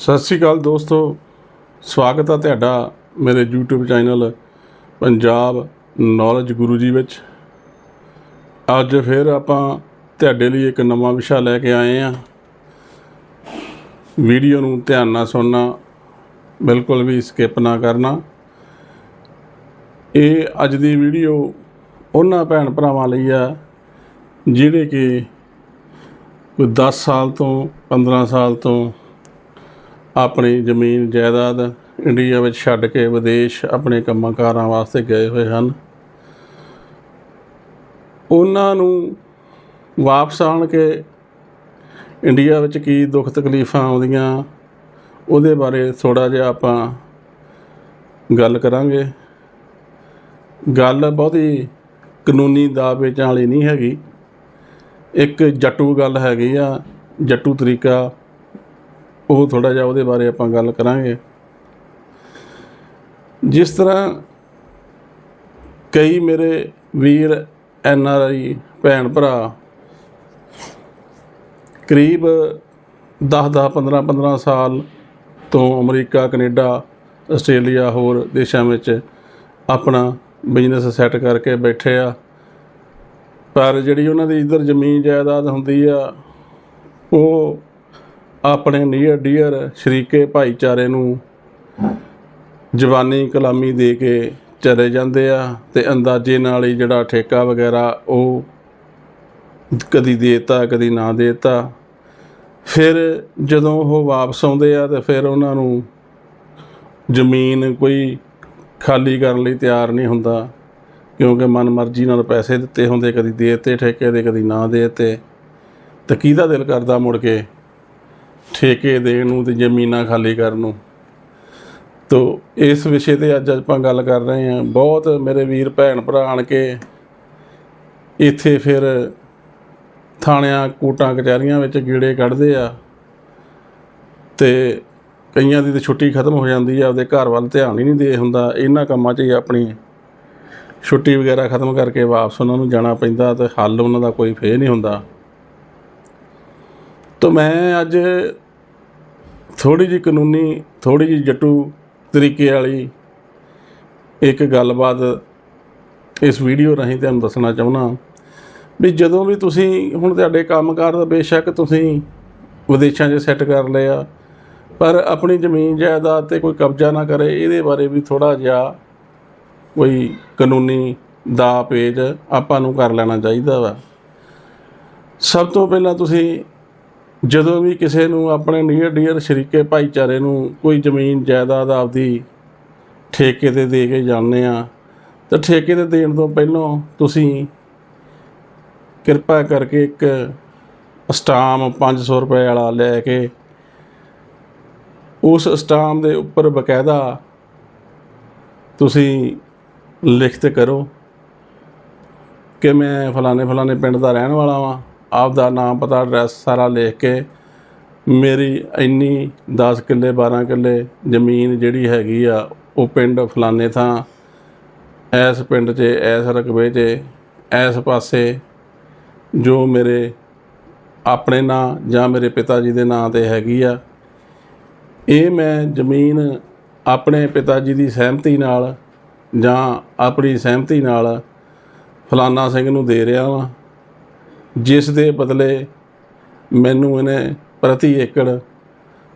ਸਤਿ ਸ੍ਰੀ ਅਕਾਲ ਦੋਸਤੋ, ਸਵਾਗਤ ਆ ਤੁਹਾਡਾ ਮੇਰੇ YouTube channel Punjab knowledge Guru ji ਵਿੱਚ। ਅੱਜ ਫਿਰ ਆਪਾਂ ਤੁਹਾਡੇ ਲਈ ਇੱਕ ਨਵਾਂ ਵਿਸ਼ਾ ਲੈ ਕੇ ਆਏ ਹਾਂ ਵੀਡੀਓ ਨੂੰ ਧਿਆਨ ਨਾਲ ਸੁਣਨਾ, ਬਿਲਕੁਲ ਵੀ ਸਕਿਪ ਨਾ ਕਰਨਾ। ਇਹ ਅੱਜ ਦੀ ਵੀਡੀਓ ਉਹਨਾਂ ਭੈਣ ਭਰਾਵਾਂ ਲਈ ਆ, ਜਿਹੜੇ ਕਿ ਕੋਈ 10 ਸਾਲ ਤੋਂ 15 ਸਾਲ ਤੋਂ ਆਪਣੀ ਜ਼ਮੀਨ, ਜਾਇਦਾਦ ਇੰਡੀਆ ਵਿੱਚ ਛੱਡ ਕੇ ਵਿਦੇਸ਼ ਆਪਣੇ ਕੰਮਾਂ ਕਾਰਾਂ ਵਾਸਤੇ ਗਏ ਹੋਏ ਹਨ। ਉਹਨਾਂ ਨੂੰ ਵਾਪਸ ਆਣ ਕੇ ਇੰਡੀਆ ਵਿੱਚ ਕੀ ਦੁੱਖ ਤਕਲੀਫਾਂ ਆਉਂਦੀਆਂ, ਉਹਦੇ ਬਾਰੇ ਥੋੜਾ ਜਿਹਾ ਆਪਾਂ ਗੱਲ ਕਰਾਂਗੇ। ਗੱਲ ਬਹੁਤੀ ਕਾਨੂੰਨੀ ਦਾਅਵੇ ਵਾਲੀ ਨਹੀਂ ਹੈਗੀ। ਇੱਕ ਜੱਟੂ ਗੱਲ ਹੈਗੀ ਆ, ਜੱਟੂ ਤਰੀਕਾ ਉਹ ਥੋੜਾ ਜਿਹਾ ਉਹਦੇ ਬਾਰੇ ਆਪਾਂ ਗੱਲ ਕਰਾਂਗੇ। ਜਿਸ ਤਰ੍ਹਾਂ ਕਈ ਮੇਰੇ ਵੀਰ, ਐਨ ਆਰ ਆਈ ਭੈਣ ਭਰਾ ਕਰੀਬ 10 10 15 15 ਸਾਲ ਤੋਂ ਅਮਰੀਕਾ, ਕੈਨੇਡਾ, ਆਸਟ੍ਰੇਲੀਆ ਹੋਰ ਦੇਸ਼ਾਂ ਵਿੱਚ ਆਪਣਾ ਬਿਜ਼ਨਸ ਸੈੱਟ ਕਰਕੇ ਬੈਠੇ ਆ। ਪਰ ਜਿਹੜੀ ਉਹਨਾਂ ਦੀ ਇੱਧਰ ਜ਼ਮੀਨ ਜਾਇਦਾਦ ਹੁੰਦੀ ਆ, ਉਹ ਆਪਣੇ ਨੀਅਰ ਡੀਅਰ ਸ਼ਰੀਕੇ ਭਾਈਚਾਰੇ ਨੂੰ ਜਵਾਨੀ ਕਲਾਮੀ ਦੇ ਕੇ ਚਲੇ ਜਾਂਦੇ ਆ ਤੇ ਅੰਦਾਜ਼ੇ ਨਾਲ ਹੀ ਜਿਹੜਾ ਠੇਕਾ ਵਗੈਰਾ ਉਹ ਕਦੀ ਦੇਤਾ, ਕਦੀ ਨਾ ਦੇਤਾ। ਫਿਰ ਜਦੋਂ ਉਹ ਵਾਪਸ ਆਉਂਦੇ ਆ ਤੇ ਫਿਰ ਉਹਨਾਂ ਨੂੰ ਜ਼ਮੀਨ ਕੋਈ ਖਾਲੀ ਕਰਨ ਲਈ ਤਿਆਰ ਨਹੀਂ ਹੁੰਦਾ, ਕਿਉਂਕਿ ਮਨਮਰਜ਼ੀ ਨਾਲ ਪੈਸੇ ਦਿੱਤੇ ਹੁੰਦੇ, ਕਦੀ ਦੇਤੇ ਠੇਕੇ ਦੇ, ਕਦੀ ਨਾ ਦੇਤੇ ਦਿੱਤੇ। ਤਾਂ ਕਿਹਦਾ ਦਿਲ ਕਰਦਾ ਮੁੜ ਕੇ ਠੇਕੇ ਦੇਣ ਨੂੰ ਤੇ ਜ਼ਮੀਨਾਂ ਖਾਲੀ ਕਰਨ ਨੂੰ। ਤੋ ਇਸ ਵਿਸ਼ੇ ਤੇ ਅੱਜ ਆਪਾਂ ਗੱਲ ਕਰ ਰਹੇ ਹਾਂ। ਬਹੁਤ ਮੇਰੇ ਵੀਰ ਭੈਣ ਭਰਾ ਆਣ ਕੇ ਇੱਥੇ ਫਿਰ ਥਾਣਿਆਂ, ਕੋਟਾਂ, ਕਚਹਿਰੀਆਂ ਵਿੱਚ ਗੀੜੇ ਕੱਢਦੇ ਆ ਤੇ ਕਈਆਂ ਦੀ ਤਾਂ ਛੁੱਟੀ ਖਤਮ ਹੋ ਜਾਂਦੀ ਆ, ਆਪਦੇ ਘਰ ਵੱਲ ਧਿਆਨ ਹੀ ਨਹੀਂ ਦੇ ਹੁੰਦਾ। ਇਹਨਾਂ ਕੰਮਾਂ 'ਚ ਹੀ ਆਪਣੀ ਛੁੱਟੀ ਵਗੈਰਾ ਖਤਮ ਕਰਕੇ ਵਾਪਸ ਉਹਨਾਂ ਨੂੰ ਜਾਣਾ ਪੈਂਦਾ ਤੇ ਹੱਲ ਉਹਨਾਂ ਦਾ ਕੋਈ ਫੇਰ ਨਹੀਂ ਹੁੰਦਾ। ਤਾਂ ਮੈਂ ਅੱਜ ਥੋੜੀ ਜਿਹੀ ਕਾਨੂੰਨੀ ਥੋੜੀ ਜਿਹੀ ਜੱਟੂ ਤਰੀਕੇ ਵਾਲੀ ਇੱਕ ਗੱਲਬਾਤ ਇਸ ਵੀਡੀਓ ਰਾਹੀਂ ਤੁਹਾਨੂੰ ਦੱਸਣਾ ਚਾਹੁੰਦਾ ਵੀ ਜਦੋਂ ਵੀ ਤੁਸੀਂ ਹੁਣ ਤੁਹਾਡੇ ਕੰਮਕਾਰ ਦਾ ਬੇਸ਼ੱਕ ਤੁਸੀਂ ਵਿਦੇਸ਼ਾਂ 'ਚ ਸੈੱਟ ਕਰ ਲਿਆ, ਪਰ ਆਪਣੀ ਜ਼ਮੀਨ ਜਾਇਦਾਦ ਤੇ ਕੋਈ ਕਬਜ਼ਾ ਨਾ ਕਰੇ, ਇਹਦੇ ਬਾਰੇ ਵੀ ਥੋੜਾ ਜਿਹਾ ਕੋਈ ਕਾਨੂੰਨੀ ਦਾ ਪੇਜ ਆਪਾਂ ਨੂੰ ਕਰ ਲੈਣਾ ਚਾਹੀਦਾ ਵਾ। ਸਭ ਤੋਂ ਪਹਿਲਾਂ ਤੁਸੀਂ ਜਦੋਂ ਵੀ ਕਿਸੇ ਨੂੰ ਆਪਣੇ ਨੀਅਰ ਡੀਅਰ ਸ਼ਰੀਕੇ ਭਾਈਚਾਰੇ ਨੂੰ ਕੋਈ ਜ਼ਮੀਨ, ਜਾਇਦਾਦ ਆਪਦੀ ਠੇਕੇ ਤੇ ਦੇ ਕੇ ਜਾਂਦੇ ਆ, ਤਾਂ ਠੇਕੇ ਤੇ ਦੇਣ ਤੋਂ ਪਹਿਲਾਂ ਤੁਸੀਂ ਕਿਰਪਾ ਕਰਕੇ ਇੱਕ ਸਟਾਮ 500 ਰੁਪਏ ਵਾਲਾ ਲੈ ਕੇ ਉਸ ਸਟਾਮ ਦੇ ਉੱਪਰ ਬਕਾਇਦਾ ਤੁਸੀਂ ਲਿਖਤ ਕਰੋ ਕਿ ਮੈਂ ਫਲਾਣੇ ਫਲਾਣੇ ਪਿੰਡ ਦਾ ਰਹਿਣ ਵਾਲਾ ਵਾਂ। ਆਪ ਦਾ ਨਾਮ ਪਤਾ ਐਡਰੈਸ ਸਾਰਾ ਲਿਖ ਕੇ ਮੇਰੀ ਇੰਨੀ 10 ਕਿੱਲੇ 12 ਕਿੱਲੇ ਜ਼ਮੀਨ ਜਿਹੜੀ ਹੈਗੀ ਆ, ਉਹ ਪਿੰਡ ਫਲਾਣੇ ਥਾਂ ਐਸ ਪਿੰਡ 'ਚ ਐਸ ਰਕਬੇ 'ਚ ਐਸ ਪਾਸੇ ਜੋ ਮੇਰੇ ਆਪਣੇ ਨਾਂ ਜਾਂ ਮੇਰੇ ਪਿਤਾ ਜੀ ਦੇ ਨਾਂ ਤੇ ਹੈਗੀ ਆ, ਇਹ ਮੈਂ ਜ਼ਮੀਨ ਆਪਣੇ ਪਿਤਾ ਜੀ ਦੀ ਸਹਿਮਤੀ ਨਾਲ ਜਾਂ ਆਪਣੀ ਸਹਿਮਤੀ ਨਾਲ ਫਲਾਨਾ ਸਿੰਘ ਨੂੰ ਦੇ ਰਿਹਾ ਵਾਂ। ਜਿਸ ਦੇ ਬਦਲੇ ਮੈਨੂੰ ਇਹਨੇ ਪ੍ਰਤੀ ਏਕੜ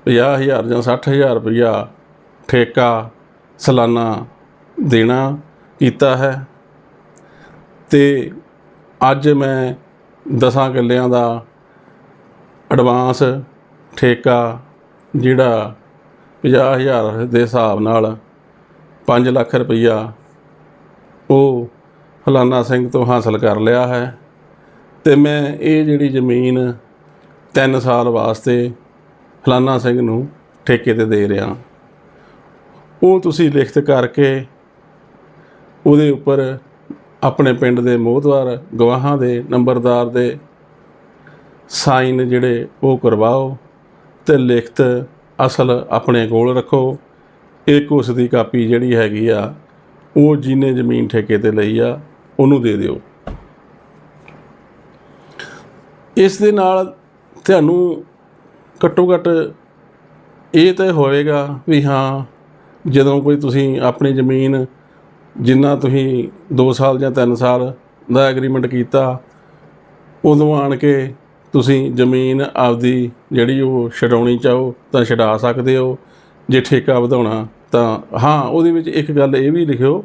50000 ਜਾਂ 60000 ਰੁਪਇਆ ਠੇਕਾ, ਸਾਲਾਨਾ ਦੇਣਾ ਕੀਤਾ ਹੈ। ਤੇ ਅੱਜ ਮੈਂ 10 ਕਿੱਲਿਆਂ ਦਾ ਐਡਵਾਂਸ ਠੇਕਾ, ਜਿਹੜਾ 50000 ਦੇ ਹਿਸਾਬ ਨਾਲ 5 ਲੱਖ ਰੁਪਈਆ ਉਹ ਫਲਾਨਾ ਸਿੰਘ ਤੋਂ ਹਾਸਲ ਕਰ ਲਿਆ ਹੈ। ਤੇ ਮੈਂ ਇਹ ਜਿਹੜੀ ਜ਼ਮੀਨ 3 ਸਾਲ ਵਾਸਤੇ ਫਲਾਨਾ ਸਿੰਘ ਨੂੰ ਠੇਕੇ ਤੇ ਦੇ ਰਿਹਾ। ਉਹ ਤੁਸੀਂ ਲਿਖਤ ਕਰਕੇ ਉਹਦੇ ਉੱਪਰ ਆਪਣੇ ਪਿੰਡ ਦੇ ਮੋਹਤਵਾਰ, ਗਵਾਹਾਂ ਦੇ, ਨੰਬਰਦਾਰ ਦੇ ਸਾਈਨ ਜਿਹੜੇ ਉਹ ਕਰਵਾਓ ਤੇ ਲਿਖਤ ਅਸਲ ਆਪਣੇ ਕੋਲ ਰੱਖੋ। ਇੱਕ ਉਸ ਦੀ ਕਾਪੀ ਜਿਹੜੀ ਹੈਗੀ ਆ, ਉਹ ਜਿਹਨੇ ਜ਼ਮੀਨ ਠੇਕੇ ਤੇ ਲਈ ਆ, ਉਹਨੂੰ ਦੇ ਦਿਓ। ਇਸ ਦੇ ਨਾਲ ਤੁਹਾਨੂੰ ਘੱਟੋ ਘੱਟ ਇਹ ਤਾਂ ਹੋਵੇਗਾ ਵੀ ਹਾਂ, ਜਦੋਂ ਕੋਈ ਤੁਸੀਂ ਆਪਣੀ ਜ਼ਮੀਨ ਜਿੰਨਾ ਤੁਸੀਂ 2 ਸਾਲ ਜਾਂ 3 ਸਾਲ ਦਾ ਐਗਰੀਮੈਂਟ ਕੀਤਾ, ਉਦੋਂ ਆਣ ਕੇ ਤੁਸੀਂ ਜ਼ਮੀਨ ਆਪਦੀ ਜਿਹੜੀ ਉਹ ਛਡਾਉਣੀ ਚਾਹੋ ਤਾਂ ਛਡਾ ਸਕਦੇ ਹੋ, ਜੇ ਠੇਕਾ ਵਧਾਉਣਾ ਤਾਂ। ਹਾਂ, ਉਹਦੇ ਵਿੱਚ ਇੱਕ ਗੱਲ ਇਹ ਵੀ ਲਿਖਿਓ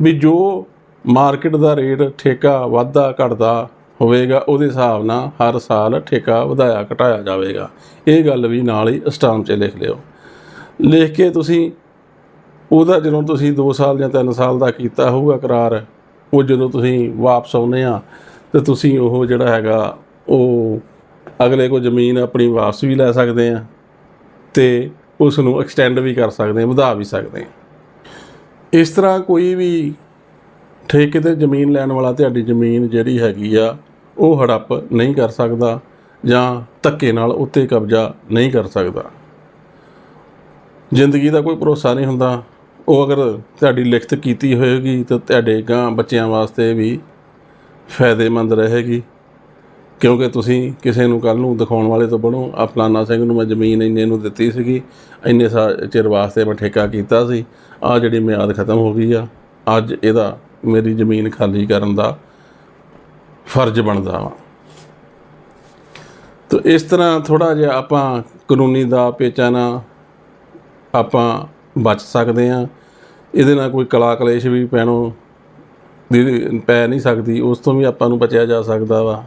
ਵੀ ਜੋ ਮਾਰਕੀਟ ਦਾ ਰੇਟ ਠੇਕਾ ਵਾਧਾ ਘਟਦਾ ਹੋਵੇਗਾ, ਉਹਦੇ ਹਿਸਾਬ ਨਾਲ ਹਰ ਸਾਲ ਠੇਕਾ ਵਧਾਇਆ ਘਟਾਇਆ ਜਾਵੇਗਾ। ਇਹ ਗੱਲ ਵੀ ਨਾਲ ਹੀ ਸਟਾਂਪ 'ਚ ਲਿਖ ਲਿਓ। ਲਿਖ ਕੇ ਤੁਸੀਂ ਉਹਦਾ ਜਦੋਂ ਤੁਸੀਂ 2 ਸਾਲ ਜਾਂ 3 ਸਾਲ ਦਾ ਕੀਤਾ ਹੋਊਗਾ ਕਰਾਰ, ਉਹ ਜਦੋਂ ਤੁਸੀਂ ਵਾਪਸ ਆਉਨੇ ਆ, ਤੇ ਤੁਸੀਂ ਉਹ ਜਿਹੜਾ ਹੈਗਾ, ਉਹ ਅਗਲੇ ਕੋ ਜ਼ਮੀਨ ਆਪਣੀ ਵਾਪਸ ਵੀ ਲੈ ਸਕਦੇ ਆ ਤੇ ਉਸ ਨੂੰ ਐਕਸਟੈਂਡ ਵੀ ਕਰ ਸਕਦੇ ਆ, ਵਧਾ ਵੀ ਸਕਦੇ ਆ। ਇਸ ਤਰ੍ਹਾਂ ਕੋਈ ਵੀ ਠੇਕੇ ਤੇ ਜ਼ਮੀਨ ਲੈਣ ਵਾਲਾ ਤੁਹਾਡੀ ਜ਼ਮੀਨ ਜਿਹੜੀ ਹੈਗੀ ਆ, ਉਹ ਹੜੱਪ ਨਹੀਂ ਕਰ ਸਕਦਾ ਜਾਂ ਧੱਕੇ ਨਾਲ ਉੱਤੇ ਕਬਜ਼ਾ ਨਹੀਂ ਕਰ ਸਕਦਾ। ਜ਼ਿੰਦਗੀ ਦਾ ਕੋਈ ਭਰੋਸਾ ਨਹੀਂ ਹੁੰਦਾ। ਉਹ ਅਗਰ ਤੁਹਾਡੀ ਲਿਖਤ ਕੀਤੀ ਹੋਏਗੀ ਤਾਂ ਤੁਹਾਡੇ ਗਾਂ ਬੱਚਿਆਂ ਵਾਸਤੇ ਵੀ ਫਾਇਦੇਮੰਦ ਰਹੇਗੀ। ਕਿਉਂਕਿ ਤੁਸੀਂ ਕਿਸੇ ਨੂੰ ਕੱਲ ਨੂੰ ਦਿਖਾਉਣ ਵਾਲੇ ਤੋਂ ਬਣੋ ਆ ਫਲਾਨਾ ਸਿੰਘ ਨੂੰ ਮੈਂ ਜ਼ਮੀਨ ਇੰਨੇ ਨੂੰ ਦਿੱਤੀ ਸੀਗੀ, ਇੰਨੇ ਸਾ, ਚਿਰ ਵਾਸਤੇ ਮੈਂ ਠੇਕਾ ਕੀਤਾ ਸੀ ਆ ਜਿਹੜੀ ਮਿਆਦ ਖਤਮ ਹੋ ਗਈ ਆ, ਅੱਜ ਇਹਦਾ ਮੇਰੀ ਜ਼ਮੀਨ ਖਾਲੀ ਕਰਨ ਦਾ ਫਰਜ਼ ਬਣਦਾ ਵਾ। ਤੋ ਇਸ ਤਰ੍ਹਾਂ ਥੋੜਾ ਜਿਹਾ ਆਪਾਂ ਕਾਨੂੰਨੀ ਦਾ ਪੇਚਾਨਾ ਆਪਾਂ ਬਚ ਸਕਦੇ ਆ ਇਹਦੇ ਨਾਲ ਕੋਈ ਕਲਾ ਕਲੇਸ਼ ਵੀ ਪੈਣੋ ਦੀ ਪੈ ਨਹੀਂ ਸਕਦੀ, ਉਸ ਤੋਂ ਵੀ ਆਪਾਂ ਨੂੰ ਬਚਿਆ ਜਾ ਸਕਦਾ ਵਾ।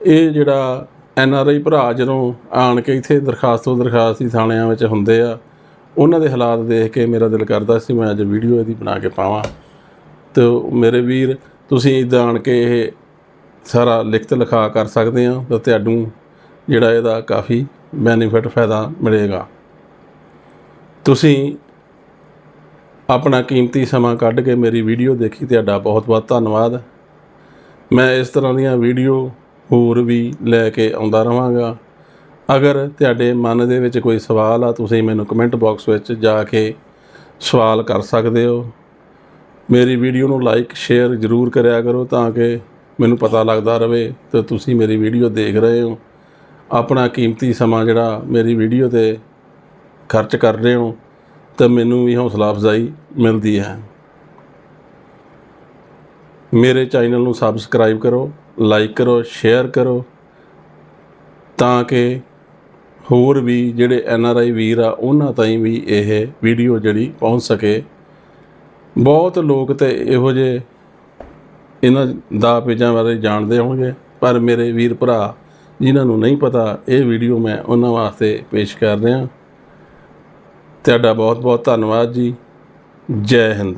ਇਹ ਜਿਹੜਾ ਐਨ ਆਰ ਆਈ ਭਰਾ ਜਦੋਂ ਆਣ ਕੇ ਇੱਥੇ ਦਰਖਾਸਤੋਂ ਦਰਖਾਸਤੀ ਥਾਣਿਆਂ ਵਿੱਚ ਹੁੰਦੇ ਆ, ਉਹਨਾਂ ਦੇ ਹਾਲਾਤ ਦੇਖ ਕੇ ਮੇਰਾ ਦਿਲ ਕਰਦਾ ਸੀ ਮੈਂ ਅੱਜ ਵੀਡੀਓ ਇਹਦੀ ਬਣਾ ਕੇ ਪਾਵਾਂ। ਤੇ ਮੇਰੇ ਵੀਰ, ਤੁਸੀਂ ਇੱਦਾਂ ਆਣ ਕੇ ਇਹ ਸਾਰਾ ਲਿਖਤ ਲਿਖਾ ਕਰ ਸਕਦੇ ਆ ਤਾਂ ਤੁਹਾਨੂੰ ਜਿਹੜਾ ਇਹਦਾ ਕਾਫੀ ਬੈਨੀਫਿਟ ਫਾਇਦਾ ਮਿਲੇਗਾ। ਤੁਸੀਂ ਆਪਣਾ ਕੀਮਤੀ ਸਮਾਂ ਕੱਢ ਕੇ ਮੇਰੀ ਵੀਡੀਓ ਦੇਖੀ, ਤੁਹਾਡਾ ਬਹੁਤ ਬਹੁਤ ਧੰਨਵਾਦ। ਮੈਂ ਇਸ ਤਰ੍ਹਾਂ ਦੀਆਂ ਵੀਡੀਓ ਹੋਰ ਵੀ ਲੈ ਕੇ ਆਉਂਦਾ ਰਹਾਂਗਾ ਅਗਰ ਤੁਹਾਡੇ ਮਨ ਦੇ ਵਿੱਚ ਕੋਈ ਸਵਾਲ ਆ, ਤੁਸੀਂ ਮੈਨੂੰ ਕਮੈਂਟ ਬਾਕਸ ਵਿੱਚ ਜਾ ਕੇ ਸਵਾਲ ਕਰ ਸਕਦੇ ਹੋ। ਮੇਰੀ ਵੀਡੀਓ ਨੂੰ ਲਾਈਕ ਸ਼ੇਅਰ ਜ਼ਰੂਰ ਕਰਿਆ ਕਰੋ ਤਾਂ ਕਿ ਮੈਨੂੰ ਪਤਾ ਲੱਗਦਾ ਰਹੇ ਤੇ ਤੁਸੀਂ ਮੇਰੀ ਵੀਡੀਓ ਦੇਖ ਰਹੇ ਹੋ। ਆਪਣਾ ਕੀਮਤੀ ਸਮਾਂ ਜਿਹੜਾ ਮੇਰੀ ਵੀਡੀਓ ਤੇ ਖਰਚ ਕਰ ਰਹੇ ਹੋ, ਤਾਂ ਮੈਨੂੰ ਵੀ ਹੌਸਲਾ ਅਫਜ਼ਾਈ ਮਿਲਦੀ ਹੈ। ਮੇਰੇ ਚੈਨਲ ਨੂੰ ਸਬਸਕ੍ਰਾਈਬ ਕਰੋ ਲਾਈਕ ਕਰੋ ਸ਼ੇਅਰ ਕਰੋ ਤਾਂ ਕਿ ਹੋਰ ਵੀ ਜਿਹੜੇ ਐਨ ਆਰ ਆਈ ਵੀਰ ਆ, ਉਹਨਾਂ ਤਾਈਂ ਵੀ ਇਹ ਵੀਡੀਓ ਜਿਹੜੀ ਪਹੁੰਚ ਸਕੇ। ਬਹੁਤ ਲੋਕ ਤੇ ਇਹੋ ਜਿਹੇ ਇਹਨਾਂ ਦਾ ਪੇਜਾਂ ਬਾਰੇ ਜਾਣਦੇ ਹੋਣਗੇ, ਪਰ ਮੇਰੇ ਵੀਰ ਭਰਾ ਜਿਨ੍ਹਾਂ ਨੂੰ ਨਹੀਂ ਪਤਾ, ਇਹ ਵੀਡੀਓ ਮੈਂ ਉਹਨਾਂ ਵਾਸਤੇ ਪੇਸ਼ ਕਰ ਰਿਹਾ। ਤੁਹਾਡਾ ਬਹੁਤ ਬਹੁਤ ਧੰਨਵਾਦ ਜੀ। ਜੈ ਹਿੰਦ।